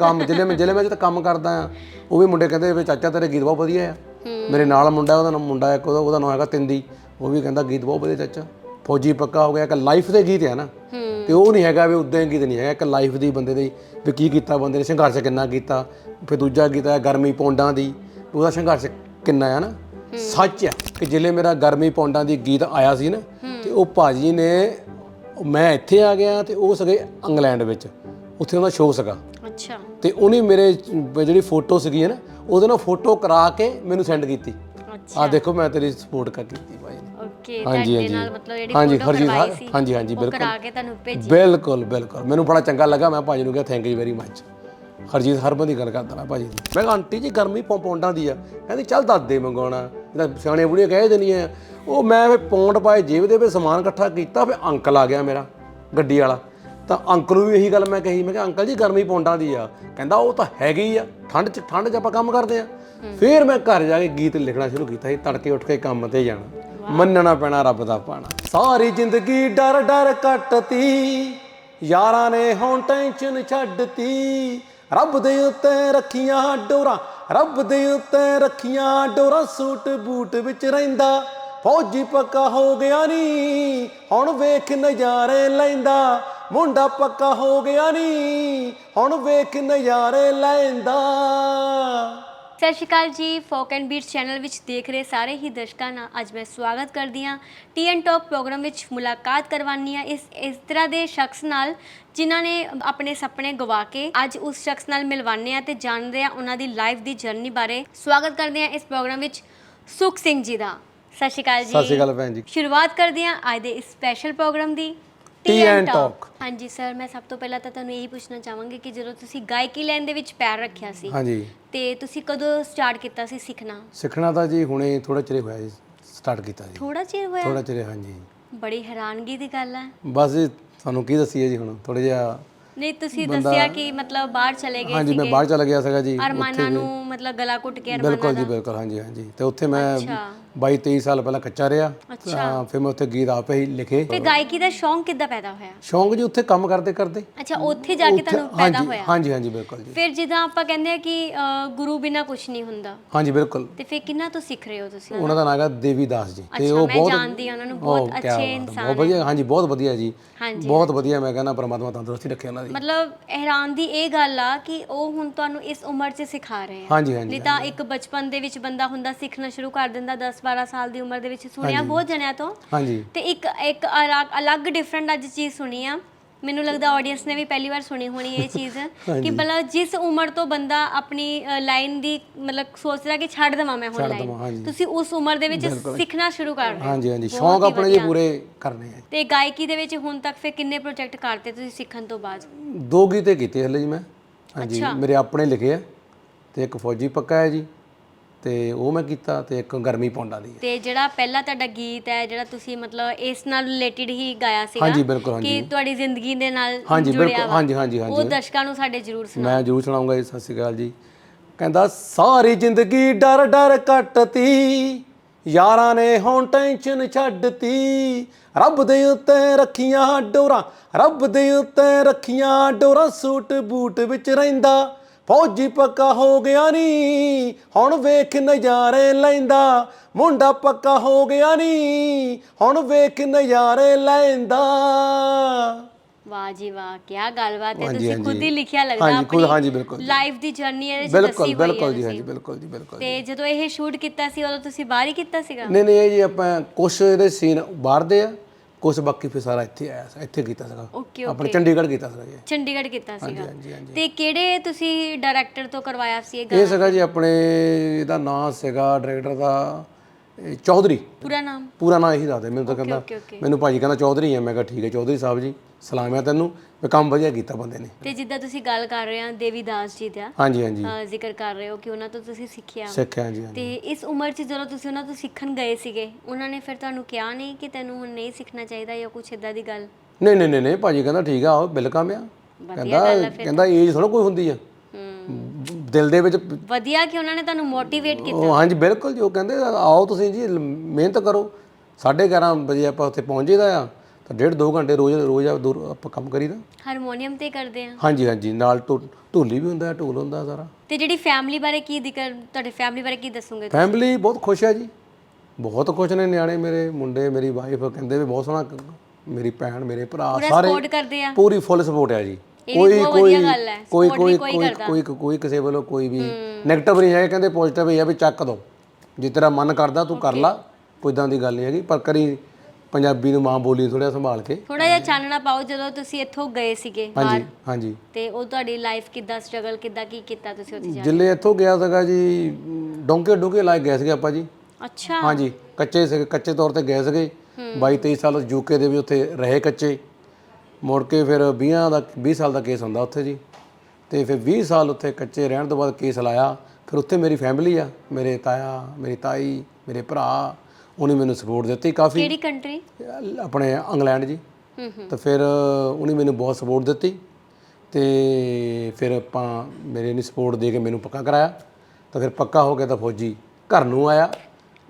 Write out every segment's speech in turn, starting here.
ਕੰਮ ਜਿਲੇ ਮੈਂ ਜਿਲੇ ਮੈਂ ਜਿੱਥੇ ਕੰਮ ਕਰਦਾ ਆ। ਉਹ ਵੀ ਮੁੰਡੇ ਕਹਿੰਦੇ ਵੀ ਚਾਚਾ ਤੇਰੇ ਗੀਤ ਬਹੁਤ ਵਧੀਆ ਆ। ਮੇਰੇ ਨਾਲ ਮੁੰਡਾ, ਉਹਦਾ ਨਾਮ ਮੁੰਡਾ ਇੱਕ, ਉਹਦਾ ਉਹਦਾ ਨਾਮ ਹੈਗਾ ਤਿੰਦੀ। ਉਹ ਵੀ ਕਹਿੰਦਾ ਗੀਤ ਬਹੁਤ ਵਧੀਆ ਚਾਚਾ। ਫੌਜੀ ਪੱਕਾ ਹੋ ਗਿਆ, ਇੱਕ ਲਾਈਫ ਦੇ ਗੀਤ ਆ ਨਾ। ਤੇ ਉਹ ਨਹੀਂ ਹੈਗਾ ਵੀ ਉਦਾਂ ਹੀ ਗੀਤ ਨਹੀਂ ਹੈਗਾ, ਇੱਕ ਲਾਈਫ ਦੀ ਬੰਦੇ ਦੀ ਵੀ ਕੀ ਕੀਤਾ ਬੰਦੇ ਨੇ, ਸੰਘਰਸ਼ ਕਿੰਨਾ ਕੀਤਾ। ਫਿਰ ਦੂਜਾ ਗੀਤ ਹੈ ਗਰਮੀ ਪੌਂਡਾਂ ਦੀ। ਉਹਦਾ ਸੰਘਰਸ਼ ਕਿੰਨਾ ਹੈ ਨਾ। ਸੱਚ ਹੈ ਕਿ ਜਿਲੇ ਮੇਰਾ ਗਰਮੀ ਪੌਂਡਾਂ ਦੀ ਗੀਤ ਆਇਆ ਸੀ ਨਾ, ਤੇ ਉਹ ਭਾਜੀ ਨੇ, ਮੈਂ ਇੱਥੇ ਆ ਗਿਆ ਤੇ ਉਹ ਸਗੇ ਇੰਗਲੈਂਡ ਵਿੱਚ। ਉੱਥੇ ਉਹਦਾ ਸ਼ੋਅ ਸੀਗਾ। ਅੱਛਾ। ਤੇ ਉਹਨੇ ਮੇਰੇ ਜਿਹੜੀ ਫੋਟੋ ਸੀਗੀ ਨਾ ਉਹਦੇ ਨਾਲ ਫੋਟੋ ਕਰਾ ਕੇ ਮੈਨੂੰ ਸੈਂਡ ਕੀਤੀ। ਆ ਦੇਖੋ ਮੈਂ ਤੇਰੀ ਸਪੋਰਟ ਕਰ ਕੀਤੀ ਭਾਈ ਓਕੇ ਤੁਹਾਡੇ। ਨਾਲ ਮਤਲਬ ਜਿਹੜੀ ਹਾਂਜੀ, ਫੋਟੋ ਹਰਜੀਤ, ਕਰਵਾਈ ਸੀ ਹਾਂਜੀ, ਹਾਂਜੀ, ਬਿਲਕੁਲ। ਕਰਾ ਕੇ ਤੁਹਾਨੂੰ ਭੇਜੀ। ਬਿਲਕੁਲ ਬਿਲਕੁਲ। ਮੈਨੂੰ ਬੜਾ ਚੰਗਾ ਲੱਗਾ ਮੈਂ ਭਾਜੀ ਨੂੰ ਕਿਹਾ thank you very much Harjeet Harman ਦੀ ਗੱਲ ਕਰਦਾ ਨਾ ਭਾਜੀ ਦੀ। ਮੈਂ ਕਿਹਾ ਆਂਟੀ ਜੀ ਗਰਮੀ ਪੌਂਡਾਂ ਦੀ ਆ। ਕਹਿੰਦੀ ਚੱਲ ਦੱਸ ਦੇ ਮੰਗਵਾਉਣਾ ਇਹਦਾ ਸਿਆਣੇ ਬੁੜੀਆਂ ਕਹਿ ਦਿੰਦੀਆਂ ਉਹ ਮੈਂ ਫਿਰ ਪੌਂਡ ਪਾਏ ਜੇਬ ਦੇ ਵਿੱਚ ਸਮਾਨ ਇਕੱਠਾ ਕੀਤਾ ਫਿਰ ਅੰਕਲ ਆ ਗਿਆ ਮੇਰਾ ਗੱਡੀ ਵਾਲਾ। ਤਾਂ ਅੰਕਲ ਨੂੰ ਵੀ ਇਹੀ ਗੱਲ ਮੈਂ ਕਹੀ ਮੈਂ ਕਿਹਾ ਅੰਕਲ ਜੀ ਗਰਮੀ ਪੌਂਡਾਂ ਦੀ ਆ। ਕਹਿੰਦਾ ਉਹ ਤਾਂ ਹੈਗੀ ਆ ਠੰਡ 'ਚ ਠੰਡ 'ਚ ਆਪਾਂ ਕੰਮ ਕਰਦੇ ਆ। ਫਿਰ ਮੈਂ ਘਰ ਜਾ ਕੇ ਗੀਤ ਲਿਖਣਾ ਸ਼ੁਰੂ ਕੀਤਾ ਸੀ ਤੜਕੇ ਉੱਠ ਕੇ ਕੰਮ ਤੇ ਜਾਣਾ। ਮੰਨਣਾ ਪੈਣਾ ਰੱਬ ਦਾ ਪਾਣਾ। ਸਾਰੀ ਜ਼ਿੰਦਗੀ ਡਰ ਡਰ ਕੱਟਤੀ। ਯਾਰਾਂ ਨੇ ਹੁਣ ਟੈਨਸ਼ਨ ਛੱਡਤੀ। ਰੱਬ ਦੇ ਉੱਤੇ ਰੱਖੀਆਂ ਡੋਰਾਂ ਰੱਬ ਦੇ ਉੱਤੇ ਰੱਖੀਆਂ ਡੋਰਾਂ ਸੂਟ ਬੂਟ ਵਿੱਚ ਰਹਿੰਦਾ। ਫੌਜੀ ਪੱਕਾ ਹੋ ਗਿਆ ਨੀ ਹੁਣ ਵੇਖ ਨਜ਼ਾਰੇ ਲੈਂਦਾ। ਮੁੰਡਾ ਪੱਕਾ ਹੋ ਗਿਆ ਨੀ ਹੁਣ ਵੇਖ ਨਜ਼ਾਰੇ ਲੈਂਦਾ। ਸਤਿ ਸ਼੍ਰੀ ਅਕਾਲ ਜੀ ਫੋਕ ਐਂਡ ਬੀਟਸ ਚੈਨਲ ਵਿੱਚ ਦੇਖ ਰਹੇ ਸਾਰੇ ਹੀ ਦਰਸ਼ਕਾਂ ਦਾ ਅੱਜ ਮੈਂ ਸਵਾਗਤ ਕਰਦੀ ਹਾਂ। ਟੀ ਐਨ ਟਾਕ ਪ੍ਰੋਗਰਾਮ ਵਿੱਚ ਮੁਲਾਕਾਤ ਕਰਵਾਨੀ ਆ ਇਸ ਇਸ ਤਰ੍ਹਾਂ ਦੇ ਸ਼ਖਸ ਨਾਲ ਜਿਨ੍ਹਾਂ ਨੇ ਆਪਣੇ ਸੁਪਨੇ ਗਵਾ ਕੇ ਅੱਜ ਉਸ ਸ਼ਖਸ ਨਾਲ ਮਿਲਵਾਨੇ ਆ ਤੇ ਜਾਣਦੇ ਆ ਉਹਨਾਂ ਦੀ ਲਾਈਫ ਦੀ ਜਰਨੀ ਬਾਰੇ। ਸਵਾਗਤ ਕਰਦੇ ਆ ਇਸ ਪ੍ਰੋਗਰਾਮ ਵਿੱਚ ਸੁਖ ਸਿੰਘ ਜੀ ਦਾ। ਸਤਿ ਸ਼੍ਰੀ ਅਕਾਲ ਜੀ। ਸਤਿ ਸ਼੍ਰੀ ਅਕਾਲ ਭੈਣ ਜੀ। ਸ਼ੁਰੂਆਤ ਕਰਦੇ ਹਾਂ ਅੱਜ ਦੇ ਇਸ ਸਪੈਸ਼ਲ ਪ੍ਰੋਗਰਾਮ ਦੀ। And Talk। Talk। ਹਾਂਜੀ ਸਰ ਮੈਂ ਸਭ ਤੋਂ ਪਹਿਲਾਂ ਤਾਂ ਤੁਹਾਨੂੰ ਇਹੀ ਪੁੱਛਣਾ ਚਾਹਾਂਗੀ ਕਿ ਜਦੋਂ ਤੁਸੀਂ ਗਾਇਕੀ ਲਾਈਨ ਦੇ ਵਿੱਚ ਪੈਰ ਰੱਖਿਆ ਸੀ ਹਾਂਜੀ। ਤੇ ਤੁਸੀਂ ਕਦੋਂ ਸਟਾਰਟ ਕੀਤਾ ਸੀ ਸਿੱਖਣਾ? ਸਿੱਖਣਾ ਤਾਂ ਜੀ ਹੁਣੇ ਥੋੜਾ ਚਿਰ ਹੋਇਆ ਜੀ ਸਟਾਰਟ ਕੀਤਾ ਜੀ। ਥੋੜਾ ਚਿਰ ਹੋਇਆ? ਥੋੜਾ ਚਿਰ ਹਾਂਜੀ। ਬੜੀ ਹੈਰਾਨਗੀ ਦੀ ਗੱਲ ਹੈ ਬਸ ਜੀ ਤੁਹਾਨੂੰ ਕੀ ਦੱਸੀਏ ਜੀ ਹੁਣ ਥੋੜਾ ਜਿਹਾ ਨਹੀਂ ਤੁਸੀਂ ਦੱਸਿਆ ਕਿ ਮਤਲਬ ਬਾਹਰ ਚਲੇ ਗਏ ਹਾਂਜੀ ਮੈਂ ਸੀਗੇ। ਬਾਹਰ ਚਲਾ ਗਿਆ ਸੀਗਾ ਜੀ ਅਰਮਾਨਾਂ ਨੂੰ ਮਤਲਬ ਗਲਾ ਘੁੱਟ ਕੇ ਅਰਮਾਨਾਂ ਬਿਲਕੁਲ ਜੀ ਬਿਲਕੁਲ ਹਾਂਜੀ ਹਾਂਜੀ। ਤੇ ਉੱਥੇ ਮੈਂ ਅੱਛਾ। 22 23 ਸਾਲ ਪਹਿਲਾਂ ਕੱਚਾ ਰਿਹਾ। ਅੱਛਾ। ਤਾਂ ਫਿਰ ਮੈਂ ਉੱਥੇ ਗੀਤ ਆਪੇ ਹੀ ਲਿਖੇ। ਫਿਰ ਗਾਇਕੀ ਦਾ ਸ਼ੌਂਕ ਕਿੱਦਾਂ ਪੈਦਾ ਹੋਇਆ? ਸ਼ੌਂਕ ਜੀ ਉੱਥੇ ਕੰਮ ਕਰਦੇ ਕਰਦੇ। ਅੱਛਾ ਉੱਥੇ ਜਾ ਕੇ ਤੁਹਾਨੂੰ ਪੈਦਾ ਹੋਇਆ? ਹਾਂਜੀ ਹਾਂਜੀ ਬਿਲਕੁਲ ਜੀ। ਫਿਰ ਜਿੱਦਾਂ ਆਪਾਂ ਕਹਿੰਦੇ ਆ ਕਿ ਗੁਰੂ ਬਿਨਾ ਕੁਝ ਨਹੀਂ ਹੁੰਦਾ। ਹਾਂਜੀ ਬਿਲਕੁਲ। ਤੇ ਫਿਰ ਕਿੰਨਾ ਤੋਂ ਸਿੱਖ ਰਹੇ ਹੋ ਤੁਸੀਂ? ਉਹਨਾਂ ਦਾ ਨਾਮ ਹੈਗਾ ਦੇਵੀ ਦਾਸ ਜੀ। ਤੇ ਉਹ ਬਹੁਤ ਜਾਣਦੀ ਉਹਨਾਂ ਨੂੰ। ਬਹੁਤ ਅੱਛੇ ਇਨਸਾਨ ਬਹੁਤ ਵਧੀਆ ਹਾਂਜੀ ਬਹੁਤ ਵਧੀਆ ਜੀ। ਬਹੁਤ ਵਧੀਆ ਮੈਂ ਕਹਿੰਦਾ ਪਰਮਾਤਮਾ ਤੰਦਰੁਸਤੀ ਰੱਖੇ ਉਹਨਾਂ ਦੀ। ਮਤਲਬ ਹੈਰਾਨ ਦੀ ਇਹ ਗੱਲ ਆ ਕਿ ਉਹ ਹੁਣ ਤੁਹਾਨੂੰ ਇਸ ਉਮਰ 'ਚ ਸਿਖਾ ਰਹੇ ਆ। ਹਾਂਜੀ ਹਾਂਜੀ ਨਹੀਂ ਤਾਂ ਇੱਕ ਬਚਪਨ ਦੇ ਵਿੱਚ ਬੰਦਾ ਹੁੰਦਾ ਸਿੱਖਣਾ ਸ਼ੁਰੂ ਕਰ ਦਿੰਦਾ 10 12 ਸਾਲ ਦੀ ਉਮਰ ਦੇ ਵਿੱਚ ਸੁਣਿਆ ਬਹੁਤ ਜਣਿਆਂ ਤੋਂ। ਹਾਂਜੀ। ਤੇ ਇੱਕ ਇੱਕ ਅਲੱਗ- ਅਲੱਗ ਡਿਫਰੈਂਟ ਅੱਜ ਚੀਜ਼ ਸੁਣੀ ਆ। ਮੈਨੂੰ ਲੱਗਦਾ ਆਡੀਅנס ਨੇ ਵੀ ਪਹਿਲੀ ਵਾਰ ਸੁਣੀ ਹੋਣੀ ਇਹ ਚੀਜ਼। ਕਿ ਮਤਲਬ ਜਿਸ ਉਮਰ ਤੋਂ ਬੰਦਾ ਆਪਣੀ ਲਾਈਨ ਦੀ ਮਤਲਬ ਸੋਚਦਾ ਕਿ ਛੱਡ ਦਵਾਂ ਮੈਂ ਹੁਣ ਛੱਡ ਲਾਈਨ ਹਾਂਜੀ। ਤੁਸੀਂ ਉਸ ਉਮਰ ਦੇ ਵਿੱਚ ਸਿੱਖਣਾ ਸ਼ੁਰੂ ਕਰ ਰਹੇ ਹੋ। ਹਾਂਜੀ ਹਾਂਜੀ। ਬਹੁਤ ਸ਼ੌਂਕ ਹੀ ਆਪਣੇ ਜੀ ਵਧੀਆ। ਪੂਰੇ ਕਰਨੇ ਆ। ਤੇ ਗਾਇਕੀ ਦੇ ਵਿੱਚ ਹੁਣ ਤੱਕ ਫਿਰ ਕਿੰਨੇ ਪ੍ਰੋਜੈਕਟ ਕਰਤੇ ਤੁਸੀਂ ਸਿੱਖਣ ਤੋਂ ਬਾਅਦ? ਦੋ ਗੀਤੇ ਕੀਤੇ ਹਲੇ ਜੀ ਮੈਂ। ਹਾਂਜੀ ਅੱਛਾ। ਮੇਰੇ ਆਪਣੇ ਲਿਖੇ ਆ ਤੇ ਇੱਕ ਫੌਜੀ ਪੱਕਾ ਹੈ ਜੀ। ਤੇ ਉਹ ਮੈਂ ਕੀਤਾ ਤੇ ਇੱਕ ਗਰਮੀ ਪੌਂਡਾਂ ਦੀ ਹੈ ਤੇ ਜਿਹੜਾ ਪਹਿਲਾ ਤੁਹਾਡਾ ਗੀਤ ਹੈ ਜਿਹੜਾ ਤੁਸੀਂ ਮਤਲਬ ਇਸ ਨਾਲ ਰਿਲੇਟਡ ਹੀ ਗਾਇਆ ਸੀਗਾ ਹਾਂਜੀ, ਬਿਲਕੁਲ, ਕਿ ਹਾਂਜੀ। ਤੁਹਾਡੀ ਜ਼ਿੰਦਗੀ ਦੇ ਨਾਲ ਹਾਂਜੀ, ਜੁੜਿਆ ਬਿਲਕੁਲ, ਵਾ। ਹਾਂਜੀ, ਹਾਂਜੀ, ਉਹ ਹਾਂਜੀ। ਦਰਸ਼ਕਾਂ ਨੂੰ ਸਾਡੇ ਜ਼ਰੂਰ ਸੁਣਾ ਮੈਂ ਜਰੂਰ ਸੁਣਾਉਂਗਾ ਜੀ ਸਤਿ ਸ਼੍ਰੀ ਅਕਾਲ ਜੀ ਕਹਿੰਦਾ ਸਾਰੀ ਜ਼ਿੰਦਗੀ ਡਰ ਡਰ ਕੱਟਤੀ ਯਾਰਾਂ ਨੇ ਹੁਣ ਟੈਨਸ਼ਨ ਛੱਡਤੀ ਰੱਬ ਦੇ ਉੱਤੇ ਰੱਖੀਆਂ ਡੋਰਾਂ ਰੱਬ ਦੇ ਉੱਤੇ ਰੱਖੀਆਂ ਡੋਰਾਂ ਸੂਟ ਬੂਟ ਵਿੱਚ ਰਹਿੰਦਾ ਫੌਜੀ ਪੱਕਾ ਹੋ ਗਿਆ ਨੀ। ਹੁਣ ਵੇਖ ਨਜ਼ਾਰੇ ਲੈਂਦਾ ਮੁੰਡਾ ਪੱਕਾ ਹੋ ਗਿਆ ਨੀ। ਹੁਣ ਵੇਖ ਨਜ਼ਾਰੇ ਲੈਂਦਾ। ਵਾਹ ਜੀ ਵਾਹ ਕੀ ਗੱਲਬਾਤ ਹੈ। ਹਾਂਜੀ, ਤੁਸੀਂ ਹਾਂਜੀ। ਖੁਦ ਹੀ ਲਿਖਿਆ ਲੱਗਦਾ ਹਾਂਜੀ, ਖੁਦ, ਹਾਂਜੀ, ਬਿਲਕੁਲ। ਲਾਈਫ ਦੀ ਜਰਨੀ ਵਿੱਚ ਬਿਲਕੁਲ ਬਿਲਕੁਲ ਹੈ ਜੀ ਹਾਂਜੀ। ਬਿਲਕੁਲ ਜੀ ਬਿਲਕੁਲ ਤੇ ਜਦੋਂ ਇਹ ਸ਼ੂਟ ਕੀਤਾ ਸੀ ਉਦੋਂ ਤੁਸੀਂ ਬਾਹਰ ਹੀ ਕੀਤਾ ਸੀਗਾ? ਨਹੀਂ ਨਹੀਂ ਇਹ ਜੀ ਆਪਾਂ ਕੁਛ ਇਹਦੇ ਸੀਨ ਬਾਹਰ ਦੇ ਆ। ਕੁਛ ਬਾਕੀ ਫਿਰ ਸਾਰਾ ਇੱਥੇ ਆਇਆ ਸੀ ਇੱਥੇ ਕੀਤਾ ਸੀਗਾ। ਓਕੇ ਆਪਣੇ ਚੰਡੀਗੜ੍ਹ ਕੀਤਾ ਸੀਗਾ ਜੀ। ਚੰਡੀਗੜ੍ਹ ਕੀਤਾ ਸੀਗਾ। ਹਾਂਜੀ ਹਾਂਜੀ। ਤੇ ਕਿਹੜੇ ਤੁਸੀਂ ਡਾਇਰੈਕਟਰ ਤੋਂ ਕਰਵਾਇਆ ਸੀ ਇਹ ਇਹ ਗਾਣਾ? ਸੀਗਾ ਜੀ ਆਪਣੇ ਇਹਦਾ ਨਾਮ ਸੀਗਾ ਡਾਇਰੈਕਟਰ ਦਾ ਇਹ ਚੌਧਰੀ। ਪੂਰਾ ਨਾਮ? ਪੂਰਾ ਨਾਮ ਇਹੀ ਦੱਸਦੇ। ਮੈਨੂੰ ਤਾਂ ਕਹਿੰਦਾ ਓਕੇ ਓਕੇ। ਮੈਨੂੰ ਭਾਜੀ ਕਹਿੰਦਾ ਚੌਧਰੀ ਆ। ਮੈਂ ਕਿਹਾ ਠੀਕ ਹੈ ਚੌਧਰੀ ਸਾਹਿਬ ਜੀ ਸਲਾਮ ਹੈ ਤੈਨੂੰ। ਵੀ ਕੰਮ ਵਧੀਆ ਕੀਤਾ ਬੰਦੇ ਨੇ। ਤੇ ਜਿੱਦਾਂ ਤੁਸੀਂ ਗੱਲ ਕਰ ਰਹੇ ਆ ਦੇਵੀ ਦਾਸ ਜੀ ਦਾ ਹਾਂਜੀ ਹਾਂਜੀ। ਅ, ਜ਼ਿਕਰ ਕਰ ਰਹੇ ਹੋ ਕਿ ਉਹਨਾਂ ਤੋਂ ਤੁਸੀਂ ਸਿੱਖਿਆ। ਸਿੱਖਿਆ ਹਾਂਜੀ ਹਾਂਜੀ। ਤੇ ਇਸ ਉਮਰ 'ਚ ਜਦੋਂ ਤੁਸੀਂ ਉਹਨਾਂ ਤੋਂ ਸਿੱਖਣ ਗਏ ਸੀਗੇ ਉਹਨਾਂ ਨੇ ਫਿਰ ਤੁਹਾਨੂੰ ਕਿਹਾ ਨਹੀਂ ਕਿ ਤੈਨੂੰ ਹੁਣ ਨਹੀਂ ਸਿੱਖਣਾ ਚਾਹੀਦਾ ਜਾਂ ਕੁਛ ਇਦਾਂ ਦੀ ਗੱਲ? ਨਹੀਂ ਨਹੀਂ ਨਹੀਂ ਨਹੀਂ ਭਾਜੀ ਕਹਿੰਦਾ ਠੀਕ ਆ ਬਿਲਕਮ ਆ। ਕਹਿੰਦਾ ਕਹਿੰਦਾ ਏਜ ਥੋੜਾ ਕੋਈ ਹੁੰਦੀ ਆ। ਦਿਲ ਦੇ ਵਿੱਚ ਵਧੀਆ ਕਿ ਉਹਨਾਂ ਨੇ ਤੁਹਾਨੂੰ ਮੋਟੀਵੇਟ ਕੀਤਾ? ਉਹ ਹਾਂਜੀ ਬਿਲਕੁਲ ਜੀ ਉਹ ਕਹਿੰਦੇ ਆਓ ਤੁਸੀਂ ਜੀ ਮਿਹਨਤ ਕਰੋ। 11:30 ਵਜੇ ਆਪਾਂ ਉੱਥੇ ਪਹੁੰਚ ਜਾਈਦਾ ਆ ਤਾਂ ਡੇਢ ਦੋ ਘੰਟੇ ਰੋਜ਼ ਰੋਜ਼ ਆ- ਆਪਾਂ ਕੰਮ ਕਰੀਦਾ। ਹਾਰਮੋਨੀਅਮ ਤੇ ਕਰਦੇ ਆ? ਹਾਂਜੀ ਹਾਂਜੀ ਨਾਲ ਢੋਲੀ ਵੀ ਹੁੰਦਾ ਢੋਲ ਹੁੰਦਾ ਸਾਰਾ। ਤੇ ਜਿਹੜੀ ਫੈਮਿਲੀ ਬਾਰੇ ਕੀ ਜ਼ਿਕਰ ਤੁਹਾਡੇ ਫੈਮਿਲੀ ਬਾਰੇ ਕੀ ਦੱਸੋਗੇ ਫੈਮਿਲੀ ਬਹੁਤ ਖੁਸ਼ ਹੈ ਜੀ। ਬਹੁਤ ਖੁਸ਼ ਨੇ ਨਿਆਣੇ ਮੇਰੇ ਮੁੰਡੇ ਮੇਰੀ ਵਾਈਫ ਕਹਿੰਦੇ ਵੀ ਬਹੁਤ ਸੋਹਣਾ ਮੇਰੀ ਭੈਣ ਮੇਰੇ ਭਰਾ ਪੂਰਾ ਸਾਰੇ ਸਪੋਰਟ ਕਰਦੇ ਆ? ਪੂਰੀ ਫੁੱਲ ਸਪੋਰਟ ਹੈ ਜੀ। ਇਹ ਵੀ ਬਹੁਤ ਵਧੀਆ ਗੱਲ ਹੈ। ਕੋਈ Support ਕੋਈ ਵੀ ਕੋਈ ਕੋਈ ਕਰਦਾ। ਕੋਈ ਕੋਈ ਕਿਸੇ ਵੱਲੋਂ ਕੋਈ ਵੀ 네ਗੇਟਿਵ ਨਹੀਂ ਹੈ ਕਹਿੰਦੇ ਪੋਜ਼ਿਟਿਵ ਹੀ ਵੀ ਚੱਕ ਦੋ। ਜੇ ਤੇਰਾ ਮਨ ਕਰਦਾ ਤੂੰ ਕਰ ਲਾ ਕੋਈ ਇਦਾਂ ਦੀ ਗੱਲ ਨਹੀਂ ਹੈਗੀ। ਪਰ ਕਰੀ ਪੰਜਾਬੀ ਨੂੰ ਮਾਂ ਬੋਲੀ ਥੋੜਾ ਸੰਭਾਲ ਕੇ। ਥੋੜਾ ਜਿਹਾ ਚਾਨਣਾ ਪਾਓ ਜਦੋਂ ਤੁਸੀਂ ਇੱਥੋਂ ਗਏ ਸੀਗੇ ਬਾਹਰ। ਹਾਂਜੀ। ਹਾਂਜੀ ਤੇ ਉਹ ਤੁਹਾਡੀ ਲਾਈਫ ਕਿੱਦਾਂ ਸਟਰਗਲ ਕਿੱਦਾਂ ਕੀ ਕੀਤਾ ਤੁਸੀਂ ਉੱਥੇ ਜਾ ਜਿੱਲੇ ਇੱਥੋਂ ਗਿਆ ਸੀਗਾ ਜੀ ਡੋਂਕੇ ਡੋਂਕੇ ਲਾਇਕ ਗਏ ਸੀਗੇ ਆਪਾਂ ਜੀ। ਅੱਛਾ। ਹਾਂਜੀ ਕੱਚੇ ਸੀਗੇ ਕੱਚੇ ਤੌਰ ਤੇ ਗਏ ਸੀਗੇ। 22 23 ਸਾਲ ਯੂਕੇ ਦੇ ਵੀ ਉੱਥੇ ਰਹੇ ਕੱਚੇ। ਮੁੜ ਕੇ ਫਿਰ 20 ਦਾ 20 ਸਾਲ ਦਾ ਕੇਸ ਹੁੰਦਾ ਉੱਥੇ ਜੀ। ਤੇ ਫਿਰ 20 ਸਾਲ ਉੱਥੇ ਕੱਚੇ ਰਹਿਣ ਤੋਂ ਬਾਅਦ ਕੇਸ ਲਾਇਆ। ਫਿਰ ਉੱਥੇ ਮੇਰੀ ਫੈਮਿਲੀ ਆ ਮੇਰੇ ਤਾਇਆ ਮੇਰੀ ਤਾਈ ਮੇਰੇ ਭਰਾ ਉਹਨੇ ਮੈਨੂੰ ਸਪੋਰਟ ਦਿੱਤੀ ਕਾਫੀ। ਕਿਹੜੀ ਕੰਟਰੀ ਆਪਣੇ ਇੰਗਲੈਂਡ ਜੀ। ਤਾਂ ਫਿਰ ਉਹਨੇ ਮੈਨੂੰ ਬਹੁਤ ਸਪੋਰਟ ਦਿੱਤੀ। ਤੇ ਫਿਰ ਆਪਾਂ ਮੇਰੇ ਨੇ ਸਪੋਰਟ ਦੇ ਕੇ ਮੈਨੂੰ ਪੱਕਾ ਕਰਾਇਆ। ਤਾਂ ਫਿਰ ਪੱਕਾ ਹੋ ਕੇ ਤਾਂ ਫੌਜੀ ਘਰ ਨੂੰ ਆਇਆ।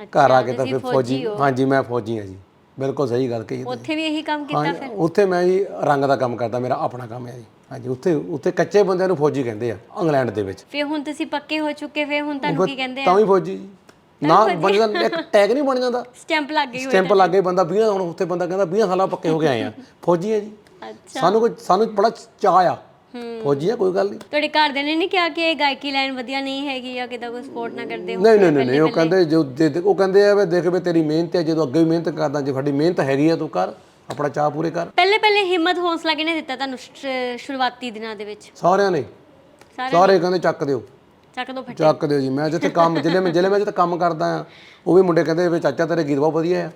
ਘਰ ਆ ਕੇ ਤਾਂ ਫਿਰ ਫੌਜੀ ਹਾਂਜੀ ਮੈਂ ਫੌਜੀ ਹਾਂ ਜੀ। ਬਿਲਕੁਲ ਸਹੀ ਗੱਲ ਕਹੀ ਉੱਥੇ ਵੀ ਇਹੀ ਕੰਮ ਕੀਤਾ ਹਾਂ ਉੱਥੇ ਮੈਂ ਜੀ ਰੰਗ ਦਾ ਕੰਮ ਕਰਦਾ ਮੇਰਾ ਆਪਣਾ ਕੰਮ ਹੈ ਜੀ। ਹਾਂਜੀ ਉੱਥੇ ਉੱਥੇ ਕੱਚੇ ਬੰਦਿਆਂ ਨੂੰ ਫੌਜੀ ਕਹਿੰਦੇ ਆ ਇੰਗਲੈਂਡ ਦੇ ਵਿੱਚ। ਫਿਰ ਹੁਣ ਤੁਸੀਂ ਪੱਕੇ ਹੋ ਚੁੱਕੇ ਫਿਰ ਹੁਣ ਤੁਹਾਨੂੰ ਕੀ ਕਹਿੰਦੇ ਆ? ਤਾਂ ਵੀ ਫੌਜੀ ਜੀ। ਨਾ ਬਣ ਜਾਂਦਾ ਇੱਕ ਟੈਗ ਨਹੀਂ ਬਣ ਜਾਂਦਾ। ਸਟੈਂਪ ਲੱਗ ਗਈ ਹੋਈ ਸਟੈਂਪ ਲੱਗੇ ਬੰਦਾ 20 ਹੁਣ ਉੱਥੇ ਬੰਦਾ ਕਹਿੰਦਾ 20 ਸਾਲਾਂ ਪੱਕੇ ਹੋ ਕੇ ਆਏ ਆ। ਫੌਜੀ ਹੈ ਜੀ। ਅੱਛਾ। ਸਾਨੂੰ ਕੋਈ ਸਾਨੂੰ ਬੜਾ ਚਾਹ ਆ। ਫੌਜੀ ਆ ਕੋਈ ਗੱਲ ਨਹੀਂ ਤੁਹਾਡੇ ਘਰਦਿਆਂ ਨੇ ਨਹੀਂ ਕਿਹਾ ਕਿ ਇਹ ਗਾਇਕੀ ਲਾਈਨ ਵਧੀਆ ਨਹੀਂ ਹੈਗੀ ਜਾਂ ਕਿਦਾਂ ਕੋਈ ਸਪੋਰਟ ਨਾ ਕਰਦੇ ਹੋ ਨਹੀਂ ਨਹੀਂ ਨਹੀਂ ਨਹੀਂ, ਉਹ ਕਹਿੰਦੇ ਜੋ ਦੇ- ਦੇ- ਉਹ ਕਹਿੰਦੇ ਆ ਵੀ ਦੇਖ ਵੀ ਤੇਰੀ ਮਿਹਨਤ ਹੈ ਜਦੋਂ ਅੱਗੇ ਵੀ ਮਿਹਨਤ ਕਰਦਾ ਜੇ ਸਾਡੀ ਮਿਹਨਤ ਹੈਗੀ ਆ ਤੂੰ ਕਰ ਆਪਣਾ ਚਾਹ ਪੂਰੇ ਕਰ। ਪਹਿਲੇ ਪਹਿਲੇ ਹਿੰਮਤ ਹੌਸਲਾ ਕਿਹਨੇ ਦਿੱਤਾ ਤੁਹਾਨੂੰ ਸ਼- ਸ਼ੁਰੂਆਤੀ ਦਿਨਾਂ ਦੇ ਵਿੱਚ? ਸਾਰਿਆਂ ਨੇ। ਸਾਰੇ ਸਾਰੇ ਕਹਿੰਦੇ ਚੱਕ ਦਿਓ। ਚੱਕ ਦੋ ਫਟੇ। ਚੱਕ ਦਿਓ ਜੀ ਮੈਂ ਜਿੱਥੇ ਕੰਮ ਜ਼ਿਲ੍ਹੇ ਮੈਂ ਜ਼ਿਲ੍ਹੇ ਮੈਂ ਜਿੱਥੇ ਕੰਮ ਕਰਦਾ ਆ ਉਹ ਵੀ ਮੁੰਡੇ ਕਹਿੰਦੇ ਵੀ ਚਾਚਾ ਤੇਰੇ ਗੀਤ ਬਹੁਤ ਵਧੀਆ ਆ।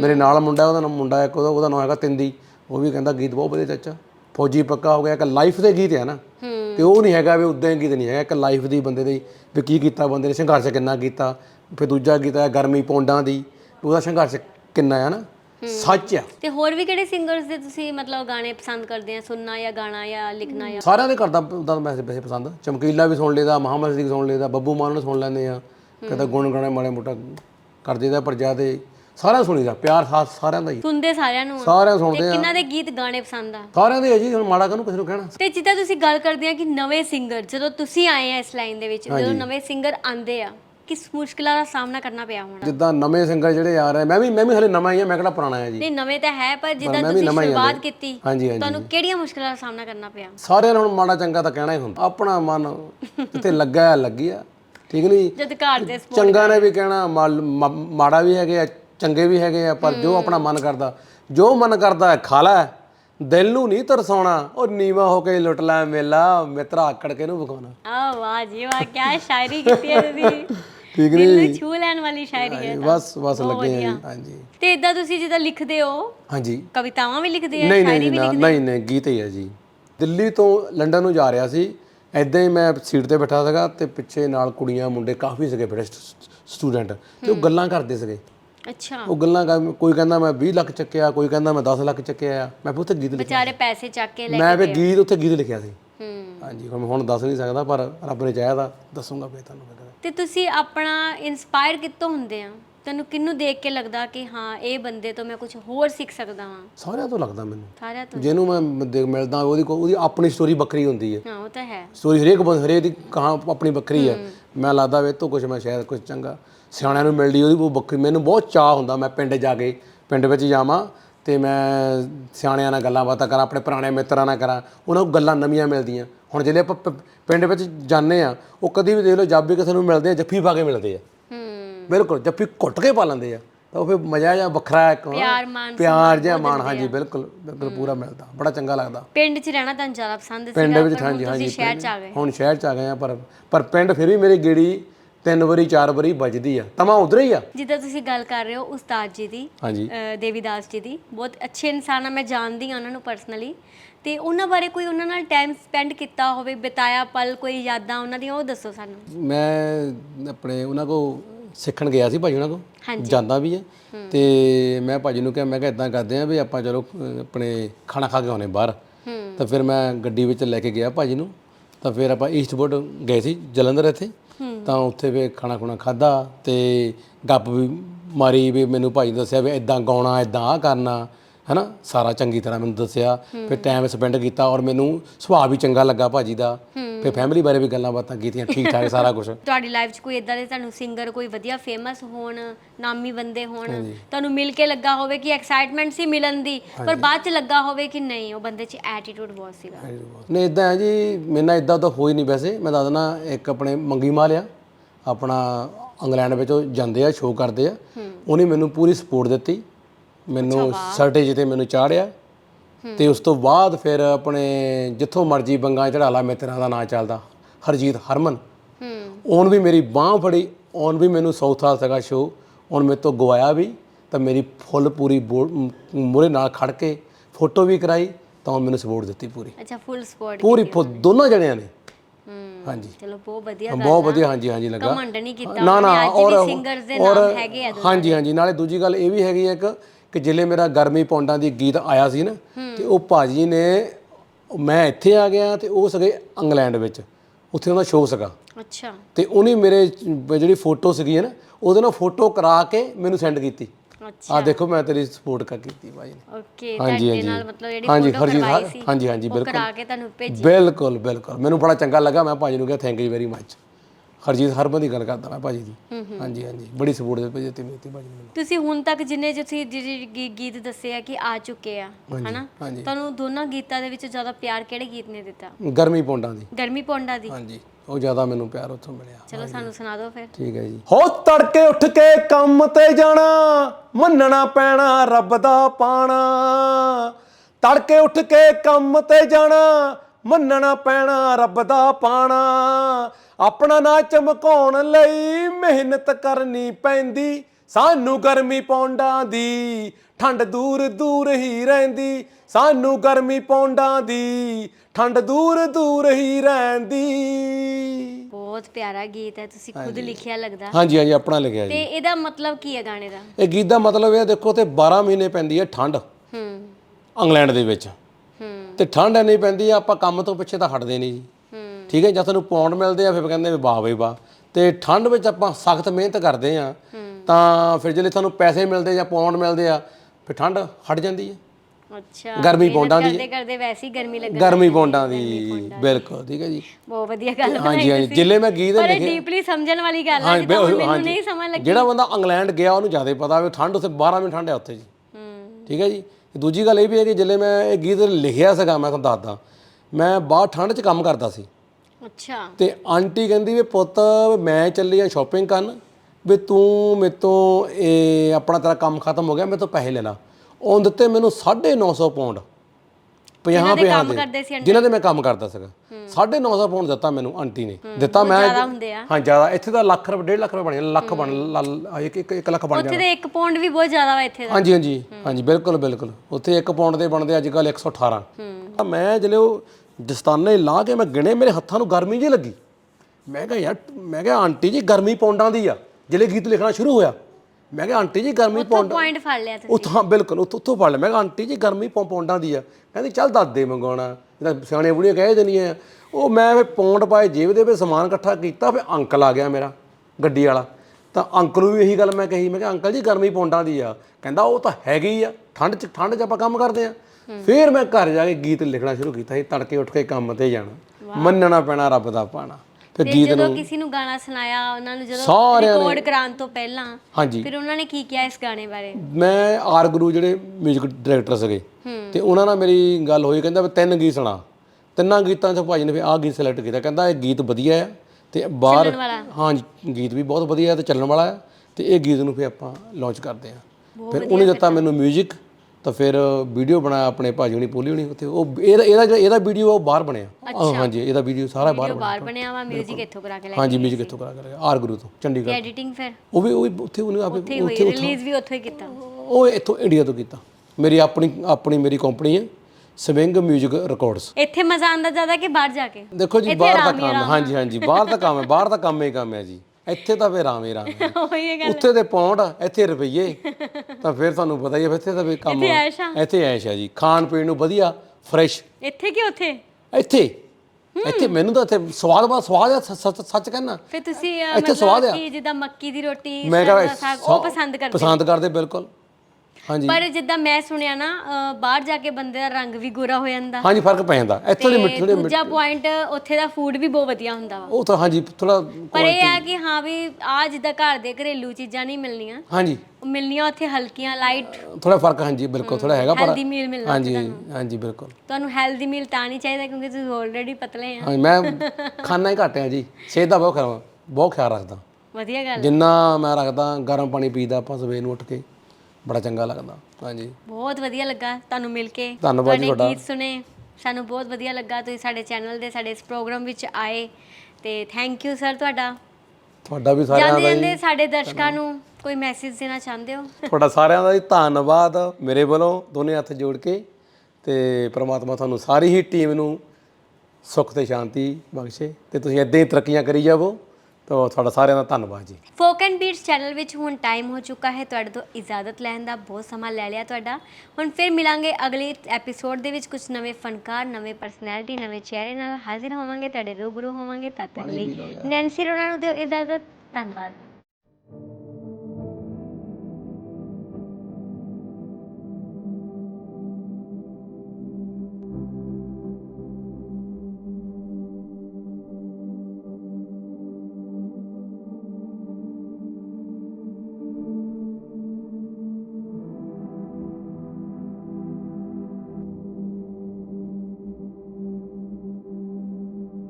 ਮੇਰੇ ਨਾਲ ਮੁੰਡਾ ਉਹਦਾ ਨਾਮ ਮੁੰਡਾ ਇੱਕ ਉਹਦਾ ਉਹਦਾ ਨਾਮ ਹੈਗਾ ਤਿੰਦੀ ਉਹ ਵੀ ਕਹਿੰਦਾ ਗੀਤ ਬਹੁਤ ਵਧੀਆ ਚਾਚਾ। ਫੌਜੀ ਪੱਕਾ ਹੋ ਗਿਆ ਇੱਕ ਲਾਈਫ ਦੇ ਗੀਤ ਆ ਨਾ। ਤੇ ਉਹ ਨਹੀਂ ਹੈਗਾ ਵੀ ਉਦਾਂ ਹੀ ਗੀਤ ਨਹੀਂ ਹੈਗਾ ਇੱਕ ਲਾਈਫ ਦੀ ਬੰਦੇ ਦੀ ਵੀ ਕੀ ਕੀਤਾ ਬੰਦੇ ਨੇ ਸੰਘਰਸ਼ ਕਿੰਨਾ ਕੀਤਾ ਫਿਰ ਦੂਜਾ ਗੀਤ ਹੈ ਗਰਮੀ ਪੌਂਡਾਂ ਦੀ ਉਹਦਾ ਸੰਘਰਸ਼ ਕਿੰਨਾ ਆ ਨਾ। ਸੱਚ ਆ। ਤੇ ਹੋਰ ਵੀ ਕਿਹੜੇ ਸਿੰਗਰਸ ਦੇ ਤੁਸੀਂ ਮਤਲਬ ਗਾਣੇ ਪਸੰਦ ਕਰਦੇ ਆ ਸੁਣਨਾ ਜਾਂ ਗਾਣਾ ਜਾਂ ਲਿਖਣਾ ਜਾਂ? ਸਾਰਿਆਂ ਦੇ ਕਰਦਾ ਉਹਦਾ ਵੈਸੇ ਵੈਸੇ ਪਸੰਦ। ਚਮਕੀਲਾ ਵੀ ਸੁਣ ਲਈਦਾ ਮੁਹੰਮਦ ਸਦੀਕ ਸੁਣ ਲਈਦਾ ਬੱਬੂ ਮਾਨ ਨੂੰ ਸੁਣ ਲੈਂਦੇ ਆ। ਕਦੇ ਗੁਣ ਗਾਣੇ ਮਾੜੇ ਮੋਟਾ ਕਰ ਦਈਦਾ ਪਰ ਜਿਆਦੇ ਸਾਰਿਆਂ ਸੁਣੀਦਾ ਪਿਆਰ ਸਾਰਿਆਂ ਦਾ ਹੀ। ਸੁਣਦੇ ਸਾਰਿਆਂ ਨੂੰ। ਆ। ਸਾਰਿਆਂ ਤੇ ਸੁਣਦੇ ਆ। ਕਿੰਨਾਂ ਦੇ ਗੀਤ ਗਾਣੇ ਪਸੰਦ ਆ? ਸਾਰਿਆਂ ਦੇ ਹੈ ਜੀ ਹੁਣ ਮਾੜਾ ਕਾਹਨੂੰ ਕਿਸੇ ਨੂੰ ਕਹਿਣਾ? ਤੇ ਜਿੱਦਾਂ ਤੁਸੀਂ ਗੱਲ ਕਰਦੇ ਆ ਕਿ ਨਵੇਂ ਸਿੰਗਰ ਜਦੋਂ ਤੁਸੀਂ ਆਏ ਆ ਇਸ ਲਾਈਨ ਦੇ ਵਿੱਚ ਜਦੋਂ ਨਵੇਂ ਸਿੰਗਰ ਆਂਦੇ ਆ ਕਿਸ ਮੁਸ਼ਕਲਾਂ ਦਾ ਸਾਹਮਣਾ ਕਰਨਾ ਪਿਆ ਹੋਣਾ? ਜਿੱਦਾਂ ਨਵੇਂ ਸਿੰਗਰ ਜਿਹੜੇ ਆ ਰਹੇ ਮੈਂ ਵੀ ਮੈਂ ਵੀ ਹਲੇ ਨਵਾਂ ਹੀ ਆ ਮੈਂ ਕਿਹੜਾ ਪੁਰਾਣਾ ਆ ਜੀ? ਨਹੀਂ ਨਵੇਂ ਤਾਂ ਹੈ ਪਰ ਜਿੱਦਾਂ ਮੈਂ ਵੀ ਤੁਸੀਂ ਨਵਾਂ ਹੀ ਸ਼ੁਰੂਆਤ। ਕੀਤੀ ਹਾਂਜੀ ਹਾਂਜੀ। ਤੁਹਾਨੂੰ ਕਿਹੜੀਆਂ ਮੁਸ਼ਕਲਾਂ ਦਾ ਸਾਹਮਣਾ ਕਰਨਾ ਪਿਆ? ਸਾਰਿਆਂ ਨੂੰ ਹੁਣ ਮਾੜਾ ਚੰਗਾ ਤਾਂ ਕਹਿਣਾ ਹੀ ਹੁੰਦਾ। ਆਪਣਾ ਮਨ ਜਿੱਥੇ ਲੱਗਾ ਹੈ ਲੱਗੀ ਆ। ਠੀਕ ਨਹੀਂ ਜਦ ਘਰ ਦੇ ਚੰਗਾ ਨੇ ਵੀ ਕਹਿਣਾ ਮਾਲ- ਮਾ- ਮਾੜਾ ਵੀ ਹੈਗੇ ਆ ਚੰਗੇ ਵੀ ਹੈਗੇ ਆ ਪਰ ਜੋ ਆਪਣਾ ਮਨ ਕਰਦਾ ਜੋ ਮਨ ਕਰਦਾ ਹੈ ਖਾ ਲੈ। ਦਿਲ ਨੂੰ ਨਹੀਂ ਤਰਸਾਉਣਾ ਉਹ ਨੀਵਾ ਹੋ ਕੇ ਲੁੱਟ ਲੈ ਮੇਲਾ ਮਿੱਤਰਾ ਆਕੜ ਕੇ ਨੂੰ ਵਿਖਾਉਣਾ। ਆ ਵਾਹ ਜੀ ਵਾਹ ਕੀ ਸ਼ਾਇਰੀ ਕੀਤੀ ਹੈ ਤੁਸੀਂ ਠੀਕ ਦਿਲ ਨੂੰ ਛੂ ਲੈਣ ਵਾਲੀ ਸ਼ਾਇਰੀ ਹੈ ਬਸ ਬਸ ਲੱਗੇ ਹਾਂਜੀ। ਤੇ ਇਦਾਂ ਤੁਸੀਂ ਜਿੱਦਾਂ ਲਿਖਦੇ ਹੋ ਹਾਂਜੀ। ਕਵਿਤਾਵਾਂ ਵੀ ਲਿਖਦੇ ਆ ਨਹੀਂ ਨਹੀਂ ਨਹੀਂ ਨਹੀਂ ਨਹੀਂ ਗੀਤ ਹੀ ਹੈ ਜੀ। ਦਿੱਲੀ ਤੋਂ ਲੰਡਨ ਨੂੰ ਜਾ ਰਿਹਾ ਸੀ ਐਦਾਂ ਹੀ ਮੈਂ ਸੀਟ ਤੇ ਬੈਠਾ ਸੀਗਾ ਤੇ ਪਿੱਛੇ ਨਾਲ ਕੁੜੀਆਂ ਮੁੰਡੇ ਕਾਫੀ ਸੀਗੇ ਬੜੇ ਸਟੂਡੈਂਟ ਤੇ ਉਹ ਗੱਲਾਂ ਕਰਦੇ ਸੀਗੇ। ਅੱਛਾ। ਉਹ ਗੱਲਾਂ ਕਰ ਕੋਈ ਕਹਿੰਦਾ ਮੈਂ 20 ਲੱਖ ਚੱਕਿਆ ਕੋਈ ਕਹਿੰਦਾ ਮੈਂ 10 ਲੱਖ ਚੱਕਿਆ ਮੈਂ ਉੱਥੇ ਗੀਤ ਲਿਖਿਆ ਵਿਚਾਰੇ ਪੈਸੇ ਚੱਕ ਕੇ ਲੈ ਮੈਂ ਵੀ ਗੀਤ ਉੱਥੇ ਗੀਤ ਲਿਖਿਆ ਸੀ। ਹੂੰ। ਹਾਂਜੀ ਹੁਣ ਹੁਣ ਦੱਸ ਨਹੀਂ ਸਕਦਾ ਪਰ ਰੱਬ ਨੇ ਚਾਹਿਆ ਤਾਂ ਦੱਸੂਗਾ ਫੇਰ ਤੁਹਾਨੂੰ ਮੈਂ ਕਦੇ ਤੇ ਤੁਸੀਂ ਆਪਣਾ ਇਨਸਪਾਇਰ ਕਿੱਥੋਂ ਹੁੰਦੇ ਆ? ਤੈਨੂੰ ਕਿਹਨੂੰ ਦੇਖ ਕੇ ਲੱਗਦਾ ਕਿ ਹਾਂ ਇਹ ਬੰਦੇ ਤੋਂ ਮੈਂ ਕੁਝ ਹੋਰ ਸਿੱਖ ਸਕਦਾ ਹਾਂ ਸਾਰਿਆਂ ਤੋਂ ਲੱਗਦਾ ਮੈਨੂੰ। ਸਾਰਿਆਂ ਤੋਂ? ਜਿਹਨੂੰ ਮੈਂ ਦੇਖ ਮਿਲਦਾ ਉਹਦੀ ਕੋ- ਉਹਦੀ ਆਪਣੀ ਸਟੋਰੀ ਵੱਖਰੀ ਹੁੰਦੀ ਹੈ। ਹਾਂ ਉਹ ਤਾਂ ਹੈ। ਸਟੋਰੀ ਹਰੇਕ ਬੰਦੇ ਹਰੇਕ ਦੀ ਕਹਾਂ ਆਪਣੀ ਵੱਖਰੀ ਹੈ। ਮੈਂ ਲੱਗਦਾ ਵੇ ਤੋਂ ਕੁਝ ਮੈਂ ਸ਼ਾਇਦ ਕੁਝ ਚੰਗਾ ਸਿਆਣਿਆਂ ਨੂੰ ਮਿਲਦੀ ਉਹਦੀ ਉਹ ਵੱਖਰੀ ਮੈਨੂੰ ਬਹੁਤ ਚਾਹ ਹੁੰਦਾ ਮੈਂ ਪਿੰਡ ਜਾ ਕੇ ਪਿੰਡ ਵਿੱਚ ਜਾਵਾਂ ਤੇ ਮੈਂ ਸਿਆਣਿਆਂ ਨਾਲ ਗੱਲਾਂ ਬਾਤਾਂ ਕਰਾਂ ਆਪਣੇ ਪੁਰਾਣੇ ਮਿੱਤਰਾਂ ਨਾਲ ਕਰਾਂ ਉਹਨਾਂ ਨੂੰ ਗੱਲਾਂ ਨਵੀਆਂ ਮਿਲਦੀਆਂ। ਹੁਣ ਜਿਹੜੇ ਆਪਾਂ ਪਿੰਡ ਵਿੱਚ ਜਾਂਦੇ ਆ ਉਹ ਕਦੀ ਵੀ ਦੇਖ ਲਓ ਜਦ ਵੀ ਕਿਸੇ ਨੂੰ ਮਿਲਦੇ ਆ ਜੱਫੀ ਪਾ ਕੇ ਮਿਲਦੇ ਆ। ਹੂੰ। ਬਿਲਕੁਲ ਜੱਫੀ ਘੁੱਟ ਕੇ ਪਾ ਲੈਂਦੇ ਆ। ਤਾਂ ਉਹ ਫਿਰ ਮਜ਼ਾ ਜਿਹਾ ਵੱਖਰਾ ਇੱਕ ਪਿਆਰ ਮਾਨ ਪਿਆਰ ਜਿਹਾ ਮਾਣ ਹਾਂਜੀ ਬਿਲਕੁਲ ਬਿਲਕੁਲ ਪੂਰਾ ਮਿਲਦਾ ਬੜਾ ਚੰਗਾ ਲੱਗਦਾ। ਪਿੰਡ 'ਚ ਰਹਿਣਾ ਤੁਹਾਨੂੰ ਜ਼ਿਆਦਾ ਪਸੰਦ ਪਿੰਡ ਸੀਗਾ ਵਿੱਚ ਹਾਂਜੀ ਹਾਂਜੀ ਸ਼ਹਿਰ 'ਚ ਆ ਗਏ। ਹੁਣ ਸ਼ਹਿਰ ਚ ਆ ਗਏ ਆ ਪਰ ਪਰ ਪਿੰਡ ਫਿਰ ਵੀ ਮੇਰੀ ਗੇੜੀ ਤਿੰਨ ਵਾਰੀ ਚਾਰ ਵਾਰੀ ਵੱਜਦੀ ਆ। ਤਾਂ ਮੈਂ ਉਧਰ ਹੀ ਆ। ਜਿੱਦਾਂ ਤੁਸੀਂ ਗੱਲ ਕਰ ਰਹੇ ਹੋ ਉਸਤਾਦ ਜੀ ਦੀ ਹਾਂਜੀ। ਅ, ਦੇਵੀਦਾਸ ਜੀ ਦੀ। ਬਹੁਤ ਅੱਛੇ ਇਨਸਾਨ ਆ ਮੈਂ ਜਾਣਦੀ ਹਾਂ ਉਹਨਾਂ ਨੂੰ ਪਰਸਨਲੀ ਤੇ ਉਹਨਾਂ ਬਾਰੇ ਕੋਈ ਉਹਨਾਂ ਨਾਲ ਟਾਈਮ ਸਪੈਂਡ ਕੀਤਾ ਹੋਵੇ ਬਿਤਾਇਆ ਪਲ ਕੋਈ ਯਾਦਾਂ ਉਹਨਾਂ ਦੀਆਂ ਉਹ ਦੱਸੋ ਸਾਨੂੰ। ਮੈਂ ਆਪਣੇ ਉਹਨਾਂ ਕੋ ਸਿੱਖਣ ਗਿਆ ਸੀ ਭਾਜੀ ਉਹਨਾਂ ਕੋ। ਜਾਂਦਾ ਵੀ ਹੈ। ਤੇ ਮੈਂ ਭਾਜੀ ਨੂੰ ਕਿਹਾ ਮੈਂ ਕਿਹਾ ਇਦਾਂ ਕਰਦੇ ਆ ਵੀ ਆਪਾਂ ਚਲੋ ਅਹ, ਆਪਣੇ ਖਾਣਾ ਖਾ ਕੇ ਆਉਨੇ ਬਾਹਰ। ਤਾਂ ਫਿਰ ਮੈਂ ਗੱਡੀ ਵਿੱਚ ਲੈ ਕੇ ਗਿਆ ਭਾਜੀ ਨੂੰ। ਤਾਂ ਫਿਰ ਆਪਾਂ ਈਸਟਵੁੱਡ ਗਏ ਸੀ ਜਲੰਧਰ ਇੱਥੇ। ਤਾਂ ਉੱਥੇ ਵੀ ਖਾਣਾ ਖੁਣਾ ਖਾਦਾ ਤੇ ਗੱਪ ਵੀ ਮਾਰੀ ਵੀ ਮੈਨੂੰ ਭਾਜੀ ਨੇ ਦੱਸਿਆ ਵੀ ਇਦਾਂ ਗਾਉਣਾ ਇਦਾਂ ਆ ਕਰਨਾ। ਹੈਨਾ? ਸਾਰਾ ਚੰਗੀ ਤਰ੍ਹਾਂ ਮੈਨੂੰ ਦੱਸਿਆ ਫਿਰ ਟਾਈਮ ਸਪੈਂਡ ਕੀਤਾ ਔਰ ਮੈਨੂੰ ਸੁਭਾਅ ਵੀ ਚੰਗਾ ਲੱਗਾ ਭਾਜੀ ਦਾ। ਫਿਰ ਫੈਮਿਲੀ ਬਾਰੇ ਵੀ ਗੱਲਾਂ ਬਾਤਾਂ ਕੀਤੀਆਂ ਠੀਕ ਠਾਕ ਸਾਰਾ ਕੁਝ ਤੁਹਾਡੀ ਲਾਈਫ 'ਚ ਕੋਈ ਇਦਾਂ ਦੇ ਤੁਹਾਨੂੰ ਸਿੰਗਰ ਕੋਈ ਵਧੀਆ ਫੇਮਸ ਹੋਣ ਨਾਮੀ ਬੰਦੇ ਹੋਣ ਤੁਹਾਨੂੰ ਮਿਲ ਕੇ ਲੱਗਾ ਹੋਵੇ ਕਿ ਐਕਸਾਈਟਮੈਂਟ ਸੀ ਮਿਲਣ ਦੀ ਪਰ ਬਾਅਦ 'ਚ ਲੱਗਾ ਹੋਵੇ ਕਿ ਨਹੀਂ ਉਹ ਬੰਦੇ 'ਚ ਐਟੀਟਿਊਡ ਬਹੁਤ ਸੀਗਾ। ਨਹੀਂ ਇਦਾਂ ਹੈ ਜੀ ਮੇਰੇ ਨਾਲ ਇਦਾਂ ਤਾਂ ਹੋਈ ਨਹੀਂ ਵੈਸੇ। ਮੈਂ ਦੱਸ ਦਿੰਦਾ ਇੱਕ ਆਪਣੇ ਮੰਗੀ ਮਾਲ ਆ ਆਪਣਾ ਇੰਗਲੈਂਡ ਵਿੱਚ ਉਹ ਜਾਂਦੇ ਆ ਸ਼ੋਅ ਕਰਦੇ ਆ। ਉਹਨੇ ਮੈਨੂੰ ਪੂਰੀ ਸਪੋਰਟ ਦਿੱਤੀ। ਮੈਨੂੰ ਸਰਟੇਜ ਤੇ ਮੈਨੂੰ ਚਾੜਿਆ ਤੇ ਉਸ ਤੋਂ ਬਾਅਦ ਫਿਰ ਆਪਣੇ ਜਿੱਥੋਂ ਮਰਜ਼ੀ ਬੰਗਾ ਚੜਾ ਲਾ ਮਿੱਤਰਾਂ ਦਾ ਨਾਂ ਚੱਲਦਾ ਹਰਜੀਤ ਹਰਮਨ। ਹੂੰ। ਉਹਨ ਵੀ ਮੇਰੀ ਬਾਹ ਫੜੀ ਉਹਨ ਵੀ ਮੈਨੂੰ ਹਾਲ ਸੀਗਾ ਸ਼ੋਅ ਉਹਨ ਮੇਰੇ ਤੋਂ ਗਵਾਇਆ ਵੀ ਤਾਂ ਮੇਰੀ ਫੁੱਲ ਪੂਰੀ ਮੂਰੇ ਨਾਲ ਖੜ ਕੇ ਫੋਟੋ ਵੀ ਕਰਾਈ ਤਾਂ ਮੈਨੂੰ ਸਪੋਰਟ ਦਿੱਤੀ ਪੂਰੀ। ਅੱਛਾ ਫੁੱਲ ਸਪੋਰਟ ਪੂਰੀ ਦੋਨੋਂ ਜਣਿਆਂ ਨੇ। ਹੂੰ ਹਾਂਜੀ। ਚਲੋ ਬਹੁਤ ਵਧੀਆ ਬਹੁਤ ਵਧੀਆ ਹਾਂਜੀ ਹਾਂਜੀ ਲੱਗਾ। ਘਮੰਡ ਨਹੀਂ ਕੀਤਾ ਨਾ ਨਾ ਔਰ ਸਿੰਗਰਸ ਦੇ ਨਾਮ ਹੈਗੇ ਆ ਹਾਂਜੀ ਹਾਂਜੀ ਨਾਲੇ ਦੂਜੀ ਗੱਲ ਇਹ ਵੀ ਹੈਗੀ ਹੈ ਇੱਕ ਕਿ ਜਿਲੇ ਮੇਰਾ ਗਰਮੀ ਪੌਂਡਾਂ ਦੀ ਗੀਤ ਆਇਆ ਸੀ ਨਾ ਤੇ ਉਹ ਭਾਜੀ ਨੇ ਮੈਂ ਇੱਥੇ ਆ ਗਿਆ ਤੇ ਉਹ ਸਗੇ ਇੰਗਲੈਂਡ ਵਿੱਚ ਉੱਥੇ ਉਹਦਾ ਸ਼ੋਅ ਸੀਗਾ। ਅੱਛਾ। ਤੇ ਉਹਨੇ ਮੇਰੇ ਜਿਹੜੀ ਫੋਟੋ ਸੀਗੀ ਨਾ ਉਹਦੇ ਨਾਲ ਫੋਟੋ ਕਰਾ ਕੇ ਮੈਨੂੰ ਸੈਂਡ ਕੀਤੀ। ਅੱਛਾ। ਆ ਦੇਖੋ ਮੈਂ ਤੇਰੀ ਸਪੋਰਟ ਕਰ ਕੀਤੀ ਭਾਜੀ ਨੇ। ਓਕੇ ਹਾਂਜੀ, ਤੁਹਾਡੇ। ਨਾਲ ਮਤਲਬ ਜਿਹੜੀ ਫੋਟੋ ਕਰਵਾਈ ਸੀ ਹਾਂਜੀ, ਹਾਂਜੀ, ਬਿਲਕੁਲ। ਕਰਾ ਕੇ ਤੁਹਾਨੂੰ ਭੇਜੀ। ਬਿਲਕੁਲ ਬਿਲਕੁਲ। ਮੈਨੂੰ ਬੜਾ ਚੰਗਾ ਲੱਗਾ ਮੈਂ ਭਾਜੀ ਨੂੰ ਕਿਹਾ thank you very much Harjeet Harman ਦੀ ਗੱਲ ਕਰਦਾ ਮੈਂ ਭਾਜੀ ਦੀ। ਹਾਂਜੀ ਹਾਂਜੀ। ਬੜੀ ਸਪੋਰਟ ਦਿੱਤੀ ਦਿੱਤੀ ਮੇਰੀ ਭਾਜੀ ਨੇ ਮੈਨੂੰ। ਤੁਸੀਂ ਹੁਣ ਤੱਕ ਜਿੰਨੇ ਤੁਸੀਂ ਗੀ- ਗੀਤ ਦੱਸੇ ਆ ਕਿ ਆ ਚੁੱਕੇ ਆ ਹਨਾ? ਹਾਂਜੀ। ਤੁਹਾਨੂੰ ਦੋਨਾਂ ਗੀਤਾਂ ਦੇ ਵਿੱਚ ਜ਼ਿਆਦਾ ਪਿਆਰ ਕਿਹੜੇ ਗੀਤ ਨੇ ਦਿੱਤਾ? ਗਰਮੀ ਪੌਂਡਾਂ ਦੀ। ਗਰਮੀ ਪੌਂਡਾ ਦੀ। ਹਾਂਜੀ ਉਹ ਜ਼ਿਆਦਾ ਮੈਨੂੰ ਪਿਆਰ ਉੱਥੋਂ ਮਿਲਿਆ। ਚਲੋ ਸਾਨੂੰ ਸੁਣਾ ਦਿਓ ਫਿਰ। ਠੀਕ ਹੈ ਜੀ। ਹੋ ਤੜਕੇ ਉੱਠ ਕੇ ਕੰਮ ਤੇ ਜਾਣਾ ਮੰਨਣਾ ਪੈਣਾ ਰੱਬ ਦਾ ਪਾਣਾ। ਤੜਕੇ ਉੱਠ ਕੇ ਕੰਮ ਤੇ ਜਾਣਾ ਮੰਨਣਾ ਪੈਣਾ ਰੱਬ ਦਾ ਪਾਣਾ। ਆਪਣਾ ਨਾਂ ਚਮਕਾਉਣ ਲਈ ਮਿਹਨਤ ਕਰਨੀ ਪੈਂਦੀ। ਸਾਨੂੰ ਗਰਮੀ ਪੌਂਡਾਂ ਦੀ ਠੰਡ ਦੂਰ ਦੂਰ ਹੀ ਰਹਿੰਦੀ। ਸਾਨੂੰ ਗਰਮੀ ਪੌਂਡਾਂ ਦੀ ਠੰਡ ਦੂਰ ਦੂਰ ਹੀ ਰਹਿੰਦੀ। ਬਹੁਤ ਪਿਆਰਾ ਗੀਤ ਹੈ ਤੁਸੀਂ ਖੁਦ ਲਿਖਿਆ ਲੱਗਦਾ। ਹਾਂਜੀ ਹਾਂਜੀ ਆਪਣਾ ਲਿਖਿਆ ਜੀ। ਤੇ ਇਹਦਾ ਮਤਲਬ ਕੀ ਹੈ ਗਾਣੇ ਦਾ? ਇਹ ਗੀਤ ਦਾ ਮਤਲਬ ਇਹ ਦੇਖੋ ਤੇ 12 ਮਹੀਨੇ ਪੈਂਦੀ ਹੈ ਠੰਡ। ਹੂੰ। ਇੰਗਲੈਂਡ ਦੇ ਵਿੱਚ। ਹੂੰ। ਤੇ ਠੰਡ ਇੰਨੀ ਪੈਂਦੀ ਆਪਾਂ ਕੰਮ ਤੋਂ ਪਿੱਛੇ ਤਾਂ ਹਟਦੇ ਨਹੀਂ ਜੀ। ਠੀਕ ਹੈ ਜਦ ਤੁਹਾਨੂੰ ਪੌਂਡ ਮਿਲਦੇ ਆ ਫਿਰ ਕਹਿੰਦੇ ਵੀ ਵਾਹ ਬਈ ਵਾਹ। ਤੇ ਠੰਡ ਵਿੱਚ ਆਪਾਂ ਸਖਤ ਮਿਹਨਤ ਕਰਦੇ ਆ ਤਾਂ ਫਿਰ ਜਿਹੜੇ ਤੁਹਾਨੂੰ ਪੈਸੇ ਮਿਲਦੇ ਜਾਂ ਪੌਂਡ ਮਿਲਦੇ ਆ ਫਿਰ ਠੰਡ ਹਟ ਜਾਂਦੀ ਹੈ। ਅੱਛਾ ਗਰਮੀ ਪੌਂਡਾਂ ਦੀ- ਕਰਦੇ ਕਰਦੇ ਵੈਸੇ ਹੀ ਗਰਮੀ ਲੱਗਣ ਗਰਮੀ ਪੌਂਡਾਂ ਦੀ ਬਿਲਕੁਲ ਠੀਕ ਹੈ ਜੀ। ਬਹੁਤ ਵਧੀਆ ਗੱਲ ਹਾਂਜੀ ਹਾਂਜੀ ਜਿੱਲੇ ਮੈਂ ਗੀਤ ਪਰ ਲਿਖੇ ਡੀਪਲੀ ਸਮਝਣ ਵਾਲੀ ਗੱਲ ਹੈ ਬਿਲਕੁਲ, ਮੈਨੂੰ। ਨਹੀਂ ਸਮਝ ਲੱਗੀ। ਜਿਹੜਾ ਬੰਦਾ ਇੰਗਲੈਂਡ ਗਿਆ ਉਹਨੂੰ ਜ਼ਿਆਦਾ ਪਤਾ ਵੀ ਠੰਡ ਉੱਥੇ 12 ਮਹੀਨੇ ਠੰਡ ਹੈ ਉੱਥੇ ਜੀ। ਹੂੰ। ਠੀਕ ਹੈ ਜੀ। ਦੂਜੀ ਗੱਲ ਇਹ ਵੀ ਹੈ ਕਿ ਜਿੱਲੇ ਮੈਂ ਇਹ ਗੀਤ ਲਿਖਿਆ ਸੀਗਾ ਮੈਂ ਤੁਹਾਨੂੰ ਦੱਸਦਾ। ਮੈਂ ਬਾਹਰ ਠੰਡ 'ਚ ਕੰਮ ਕਰਦਾ ਸੀ। ਅੱਛਾ। ਤੇ ਆਂਟੀ ਕਹਿੰਦੀ ਵੀ ਪੁੱਤ ਮੈਂ ਚੱਲੀ ਆ ਸ਼ਾਪਿੰਗ ਕਰਨ ਵੀ ਤੂੰ ਮੇਰੇ ਤੋਂ ਇਹ ਆਪਣਾ ਤੇਰਾ ਕੰਮ ਖਤਮ ਹੋ ਗਿਆ ਮੇਰੇ ਤੋਂ ਪੈਸੇ ਲੈ ਲਾ। ਉਹ ਦਿੱਤੇ ਮੈਨੂੰ 950 ਪਾਉਂਡ 50 ਦੇ ਪੰਜਾਹ ਕੰਮ ਕਰਦੇ ਸੀ ਦੇ? ਜਿਨ੍ਹਾਂ ਦੇ ਮੈਂ ਕੰਮ ਕਰਦਾ ਸੀਗਾ। 950 ਪਾਉਂਡ ਦਿੱਤਾ ਮੈਨੂੰ ਆਂਟੀ ਨੇ। ਦਿੱਤਾ ਮੈਂ ਹਾਂ ਜ਼ਿਆਦਾ। ਇੱਥੇ ਤਾਂ ਲੱਖ ਰੁਪਏ 1.5 ਲੱਖ ਰੁਪਏ ਬਣ ਜਾਂਦਾ ਲੱਖ ਬਣ ਇੱਕ ਇੱਕ 1 ਲੱਖ ਬਣ ਉੱਥੇ ਦੇ 1 ਪੌਂਡ ਵੀ ਬਹੁਤ ਜ਼ਿਆਦਾ ਵਾ ਇੱਥੇ ਦਾ। ਹਾਂਜੀ ਹਾਂਜੀ ਹਾਂਜੀ ਬਿਲਕੁਲ ਬਿਲਕੁਲ। ਉੱਥੇ 1 ਪਾਉਂਡ ਦੇ ਬਣਦੇ ਅੱਜ ਕੱਲ 118 ਤਾਂ ਮੈਂ ਜਿਹੜੇ ਉਹ ਦਸਤਾਨੇ ਲਾ ਕੇ ਮੈਂ ਗਿਣੇ ਮੇਰੇ ਹੱਥਾਂ ਨੂੰ ਗਰਮੀ ਜੀ ਲੱਗੀ। ਮੈਂ ਕਿਹਾ ਯਾਰ ਮੈਂ ਕਿਹਾ ਆਂਟੀ ਜੀ ਗਰਮੀ ਪੌਂਡਾਂ ਦੀ ਆ। ਜਿਹੜੇ ਗੀਤ ਲਿਖਣਾ ਸ਼ੁਰੂ ਹੋਇਆ। ਮੈਂ ਕਿਹਾ ਆਂਟੀ ਜੀ ਗਰਮੀ ਪੌਂਡ ਪੁਆਇੰਟ ਫੜ ਲਿਆ ਤੁਸੀਂ। ਉੱਥੋਂ ਬਿਲਕੁਲ ਉੱਥੋਂ ਉੱਥੋਂ ਪੜ ਲਿਆ। ਮੈਂ ਕਿਹਾ ਆਂਟੀ ਜੀ ਗਰਮੀ ਪੌਂ- ਪੌਂਡਾਂ ਦੀ ਆ। ਕਹਿੰਦੀ ਚੱਲ ਦੱਸ ਦੇ ਮੰਗਵਾਉਣਾ ਜਿਹੜਾ ਸਿਆਣੇ ਬੁੜੀਆਂ ਕਹਿ ਦਿੰਦੀਆਂ ਉਹ ਮੈਂ ਫਿਰ ਪੌਂਡ ਪਾਏ ਜੇਬ ਦੇ ਵਿੱਚ ਸਮਾਨ ਇਕੱਠਾ ਕੀਤਾ ਫਿਰ ਅੰਕਲ ਆ ਗਿਆ ਮੇਰਾ ਗੱਡੀ ਵਾਲਾ। ਤਾਂ ਅੰਕਲ ਨੂੰ ਵੀ ਇਹੀ ਗੱਲ ਮੈਂ ਕਹੀ। ਮੈਂ ਕਿਹਾ ਅੰਕਲ ਜੀ ਗਰਮੀ ਪੌਂਡਾਂ ਦੀ ਆ। ਕਹਿੰਦਾ ਉਹ ਤਾਂ ਹੈਗੀ ਆ। ਠੰਡ 'ਚ ਠੰਡ 'ਚ ਆਪਾਂ ਕੰਮ ਕਰਦੇ ਆ। ਫਿਰ ਮੈਂ ਘਰ ਜਾ ਕੇ ਗੀਤ ਲਿਖਣਾ ਸ਼ੁਰੂ ਕੀਤਾ ਸੀ ਤੜਕੇ ਉੱਠ ਕੇ ਕੰਮ ਤੇ ਜਾਣਾ ਮੰਨਣਾ ਪੈਣਾ ਰੱਬ ਦਾ ਪਾਣਾ ਫਿਰ ਤੇ ਗੀਤ ਜਦੋਂ ਕਿਸੇ ਨੂੰ ਗਾਣਾ ਸੁਣਾਇਆ ਉਹਨਾਂ ਨੂੰ ਜਦੋਂ ਸਾਰਿਆਂ ਨੇ- ਰਿਕਾਰਡ ਕਰਾਉਣ ਤੋਂ ਪਹਿਲਾਂ ਹਾਂਜੀ ਫਿਰ ਉਹਨਾਂ ਨੇ ਕੀ ਕਿਹਾ ਇਸ ਗਾਣੇ ਬਾਰੇ ਮੈਂ ਆਰ ਗੁਰੂ ਜਿਹੜੇ 뮤직 ਡਾਇਰੈਕਟਰ ਸੀਗੇ ਤੇ ਉਹਨਾਂ ਨਾਲ ਮੇਰੀ ਗੱਲ ਹੋਈ ਕਹਿੰਦਾ ਵੀ ਤਿੰਨ ਗੀਤ ਸੁਣਾ ਤਿੰਨਾਂ ਗੀਤਾਂ ਚੋਂ ਭਾਜੀ ਨੇ ਫਿਰ ਆਹ ਗੀਤ ਸਿਲੈਕਟ ਕੀਤਾ ਕਹਿੰਦਾ ਇਹ ਗੀਤ ਵਧੀਆ ਹੈ ਤੇ ਬਾਹਰ ਚੱਲਣ ਵਾਲਾ। ਹਾਂਜੀ ਗੀਤ ਵੀ ਬਹੁਤ ਵਧੀਆ ਹੈ ਤੇ ਚੱਲਣ ਵਾਲਾ ਹੈ ਤੇ ਇਹ ਗੀਤ ਨੂੰ ਫਿਰ ਆਪਾਂ ਲਾਂਚ ਕਰਦੇ ਹਾਂ ਫਿਰ ਉਹਨੇ ਦਿੱਤਾ ਮੈਨੂੰ 뮤직 ਤਾਂ ਫਿਰ ਵੀਡੀਓ ਬਣਾਇਆ ਆਪਣੇ ਭਾਜੀ ਹੁਣੀ ਪੋਲੀ ਹੁਣੀ ਉੱਥੇ ਉਹ ਇਹਦਾ ਇਹਦਾ ਜਿਹੜਾ ਇਹਦਾ ਵੀਡੀਓ ਉਹ ਬਾਹਰ ਬਣਿਆ ਆਹ, ਹਾਂਜੀ ਇਹਦਾ ਵੀਡੀਓ ਸਾਰਾ ਬਾਹਰ ਵੀਡੀਓ ਬਾਹਰ ਬਣਿਆ ਵਾ 뮤직 ਇੱਥੋਂ ਕਰਾ ਕੇ ਲੈ ਹਾਂਜੀ 뮤직 ਇੱਥੋਂ ਕਰਾ ਕਰਿਆ ਆਰ ਗੁਰੂ ਤੋਂ ਚੰਡੀਗੜ੍ਹ ਐਡੀਟਿੰਗ ਫਿਰ ਉਹ ਵੀ ਉਹ ਵੀ ਉੱਥੇ ਉਹਨੇ ਆਪੇ ਉੱਥੇ ਹੀ ਹੋਈ ਰਿਲੀਜ਼ ਵੀ ਉੱਥੋਂ ਹੀ ਕੀਤਾ ਉਹ ਇੱਥੋਂ ਇੰਡੀਆ ਤੋਂ ਕੀਤਾ ਮੇਰੀ ਆਪਣੀ ਆਪਣੀ ਮੇਰੀ ਕੰਪਨੀ ਹੈ ਸਵਿੰਗ 뮤직 ਰਿਕਾਰਡਸ ਇੱਥੇ ਮਜ਼ਾ ਆਉਂਦਾ ਜ਼ਿਆਦਾ ਕਿ ਬਾਹਰ ਜਾ ਕੇ ਦੇਖੋ ਜੀ ਬਾਹਰ ਦਾ ਕੰਮ ਹੈ ਹਾਂਜੀ ਹਾਂਜੀ ਬਾਹਰ ਦਾ ਕੰਮ ਹੈ ਬਾਹਰ ਦਾ ਕੰਮ ਹੀ ਕੰਮ ਹੈ ਜੀ ਇੱਥੇ ਤਾਂ ਫੇਰ ਆਵੇਂ ਰਾਮ ਹੈ ਉਹੀ ਇਹ ਗੱਲ ਉੱਥੇ ਦੇ ਪੌਂਡ ਇੱਥੇ ਰੁਪਈਏ। ਤਾਂ ਫਿਰ ਤੁਹਾਨੂੰ ਪਤਾ ਹੀ ਹੈ ਇੱਥੇ ਤਾਂ ਵੀ ਕੰਮ ਇੱਥੇ ਐਸ਼ ਆ। ਇੱਥੇ ਐਸ਼ ਹੈ ਜੀ। ਖਾਣ ਪੀਣ ਨੂੰ ਵਧੀਆ ਫਰੈਸ਼। ਇੱਥੇ ਕਿ ਉੱਥੇ? ਇੱਥੇ। ਇੱਥੇ ਮੈਨੂੰ ਤਾਂ ਇੱਥੇ ਸਵਾਦ ਬਾਤ ਸਵਾਦ ਹੈ ਸੱਚ- ਸੱਚ ਸੱਚ ਕਹਿਣਾ ਫਿਰ ਤੁਸੀਂ ਅਹ, ਇੱਥੇ ਸਵਾਦ ਮਤਲਬ ਆ। ਕਿ ਜਿੱਦਾਂ ਮੱਕੀ ਦੀ ਰੋਟੀ ਮੈਂ ਸਰੋਂ ਕਹਾਂ ਦਾ ਸਾਗ ਉਹ ਪਸੰਦ ਕਰਦੇ? ਪਸੰਦ ਕਰਦੇ ਬਿਲਕੁਲ। ਪਰ ਜਿੱਦਾਂ ਮੈਂ ਸੁਣਿਆ ਨਾ ਅ, ਬਾਹਰ ਜਾ ਕੇ ਬੰਦੇ ਦਾ ਰੰਗ ਵੀ ਗੋਰਾ ਹੋ ਜਾਂਦਾ। ਹਾਂਜੀ ਫ਼ਰਕ ਪੈ ਜਾਂਦਾ। ਇੱਥੋਂ ਦੇ ਮਿੱਠੇ ਤੇ ਦੂਜਾ ਪੁਆਇੰਟ ਉੱਥੇ ਦਾ ਫੂਡ ਵੀ ਬਹੁਤ ਵਧੀਆ ਹੁੰਦਾ ਵਾ। ਉਹ ਤਾਂ ਹਾਂਜੀ ਥੋੜਾ ਪਰ ਇਹ ਹੈ ਕਿ ਹਾਂ ਵੀ ਆ ਜਿੱਦਾਂ ਘਰ ਦੇ ਘਰੇਲੂ ਚੀਜ਼ਾਂ ਨਹੀਂ ਮਿਲਣੀਆਂ। ਹਾਂਜੀ। ਉਹ ਮਿਲਣੀਆਂ ਉੱਥੇ ਹਲਕੀਆਂ ਲਾਈਟ ਥੋੜਾ ਫ਼ਰਕ ਹਾਂਜੀ ਬਿਲਕੁਲ ਥੋੜਾ ਹੈਗਾ ਪਰ ਹੈਲਦੀ ਮੀਲ ਮਿਲਣਾ ਹਾਂਜੀ ਹਾਂਜੀ ਬਿਲਕੁਲ। ਤੁਹਾਨੂੰ ਹੈਲਦੀ ਮੀਲ ਤਾਂ ਨਹੀਂ ਚਾਹੀਦਾ ਕਿਉਂਕਿ ਤੁਸੀਂ ਆਲਰੇਡੀ ਪਤਲੇ ਆ। ਹਾਂਜੀ ਮੈਂ ਖਾਣਾ ਹੀ ਘੱਟ ਆ ਜੀ। ਸਿਹਤ ਦਾ ਬਹੁਤ ਖਿਆਲ ਬਹੁਤ ਖਿਆਲ ਰੱਖਦਾ। ਵਧੀਆ ਗੱਲ ਜਿੰਨਾ ਮੈਂ ਰੱਖਦਾ ਗਰਮ ਪਾਣੀ ਪੀਦਾ ਆਪਾਂ ਸਵੇਰ ਨੂੰ ਉੱਠ ਕੇ। ਬੜਾ ਚੰਗਾ ਲੱਗਦਾ। ਹਾਂਜੀ। ਬਹੁਤ ਵਧੀਆ ਲੱਗਾ ਤੁਹਾਨੂੰ ਮਿਲ ਕੇ। ਧੰਨਵਾਦ ਜੀ ਤੁਹਾਡੇ। ਗੀਤ ਸੁਣੇ। ਸਾਨੂੰ ਬਹੁਤ ਵਧੀਆ ਲੱਗਾ। ਤੁਸੀਂ ਸਾਡੇ ਚੈਨਲ ਦੇ ਸਾਡੇ ਇਸ ਪ੍ਰੋਗਰਾਮ ਵਿੱਚ ਆਏ। ਤੇ ਥੈਂਕ ਯੂ ਸਰ ਤੁਹਾਡਾ। ਤੁਹਾਡਾ ਵੀ ਸਾਰਿਆਂ ਦਾ ਜਾਂਦੇ ਜੀ ਸਾਡੇ ਦਰਸ਼ਕਾਂ ਨੂੰ ਕੋਈ ਮੈਸੇਜ ਦੇਣਾ ਚਾਹੁੰਦੇ ਹੋ? ਤੁਹਾਡਾ ਸਾਰਿਆਂ ਦਾ ਜੀ ਧੰਨਵਾਦ ਮੇਰੇ ਵੱਲੋਂ ਦੋਨੇ ਹੱਥ ਜੋੜ ਕੇ। ਤੇ ਪ੍ਰਮਾਤਮਾ ਤੁਹਾਨੂੰ ਸਾਰੀ ਹੀ ਟੀਮ ਨੂੰ ਸੁੱਖ ਤੇ ਸ਼ਾਂਤੀ ਬਖਸ਼ੇ। ਤੇ ਤੁਸੀਂ ਇਦਾਂ ਹੀ ਤਰੱਕੀਆਂ ਕਰੀ ਜਾਵੋ। ਤਾਂ ਤੁਹਾਡਾ ਸਾਰਿਆਂ ਦਾ ਧੰਨਵਾਦ ਜੀ। ਫੋਕ ਐਂਡ ਬੀਟਸ ਚੈਨਲ ਵਿੱਚ ਹੁਣ ਟਾਈਮ ਹੋ ਚੁੱਕਾ ਹੈ ਤੁਹਾਡੇ ਤੋਂ ਇਜਾਜ਼ਤ ਲੈਣ ਦਾ ਬਹੁਤ ਸਮਾਂ ਲੈ ਲਿਆ ਤੁਹਾਡਾ। ਹੁਣ ਫਿਰ ਮਿਲਾਂਗੇ ਅਗਲੇ ਐਪੀਸੋਡ ਦੇ ਵਿੱਚ ਕੁਝ ਨਵੇਂ ਫਨਕਾਰ ਨਵੇਂ ਪਰਸਨੈਲਿਟੀ ਨਵੇਂ ਚਿਹਰੇ ਨਾਲ ਹਾਜ਼ਰ ਹੋਵਾਂਗੇ ਤੁਹਾਡੇ ਰੂਬਰੂ ਹੋਵਾਂਗੇ। ਤਦ ਤੱਕ ਲਈ ਨੈਂਸੀ ਰੋਣਾ ਨੂੰ ਦਿਓ ਇਜਾਜ਼ਤ। ਧੰਨਵਾਦ।